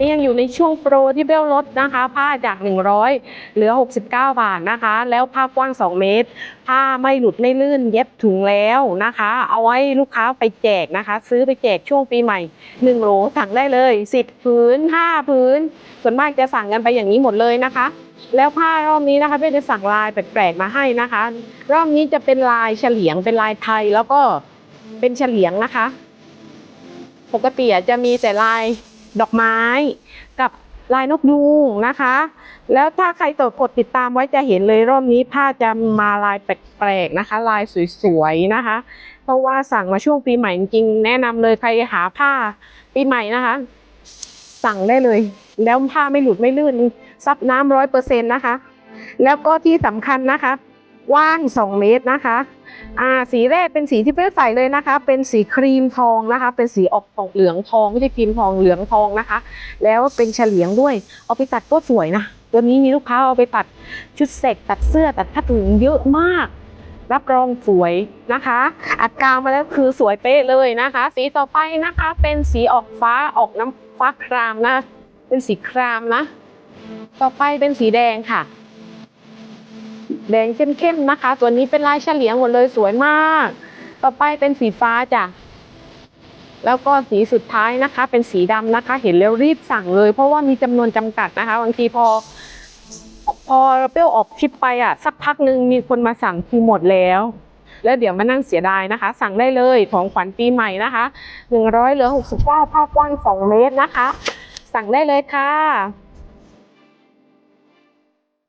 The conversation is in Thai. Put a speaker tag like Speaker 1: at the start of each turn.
Speaker 1: นี่ยังอยู่ในช่วงโปรที่เบลลดนะคะ ผ้าจาก 100 เหลือ 69 บาทนะคะ แล้วผ้ากว้าง 2 เมตร ผ้าไม่หลุดไม่ลื่นเย็บถุงแล้วนะคะ เอาไว้ลูกค้าไปแจกนะคะ ซื้อไปแจกช่วงปีใหม่1โหลสั่งได้เลย 10ผืน5ผืนส่วนมากจะสั่งกันไปอย่างนี้หมดเลยนะคะ แล้วผ้ารอบนี้นะคะเบลจะสั่งลายแปลกๆมาให้นะคะ รอบนี้จะเป็นลายเฉลียงเป็นลายไทยแล้วก็เป็นเฉลียงนะคะ ปกติจะมีแต่ลาย ดอกไม้กับลายนกยูงนะคะ แล้วถ้าใครตดกดติดตามไว้จะเห็นเลยรอบนี้ผ้าจะมาลายแปลกๆนะคะ ลายสวยๆนะคะ เพราะว่าสั่งมาช่วงปีใหม่จริงแนะนำเลยใครหาผ้าปีใหม่นะคะ สั่งได้เลย แล้วผ้าไม่หลุดไม่ลื่นซับน้ำร้อยเปอร์เซ็นต์นะคะ แล้วก็ที่สำคัญนะคะ ว่าง 2 เมตรนะคะอ่าสีแรกเป็นสีที่เพื่อใส่เลยนะคะ เป็นสีครีมทองนะคะ เป็นสีออกออกเหลืองทองไม่ใช่ครีมทองเหลืองทองนะคะ แล้วเป็นเฉลียงด้วยเอาไปตัดก็สวยนะตัวนี้มีลูกค้าเอาไปตัดชุดเสกตัดเสื้อตัดผ้าถุงเยอะมาก รับรองสวยนะคะ อัดกาวมาแล้วคือสวยเป๊ะเลยนะคะ สีต่อไปนะคะเป็นสีออกฟ้าออกน้ำฟ้าครามนะ เป็นสีครามนะ ต่อไปเป็นสีแดงค่ะ แดงเข้มๆนะคะ ตัวนี้เป็นลายเฉลียงหมดเลยสวยมาก ต่อไปเป็นสีฟ้าจ้ะแล้วก็สีสุดท้ายนะคะ เป็นสีดำนะคะ เห็นแล้วรีบสั่งเลย เพราะว่ามีจำนวนจำกัดนะคะบางทีพอ พอเปรี้ยวออกคลิปไปอะ สักพักหนึ่งมีคนมาสั่งคือหมดแล้ว แล้วเดี๋ยวมานั่งเสียดายนะคะ สั่งได้เลยของขวัญปีใหม่นะคะ100เหลือ69ผ้ากว้าง2เมตรนะคะ สั่งได้เลยค่ะ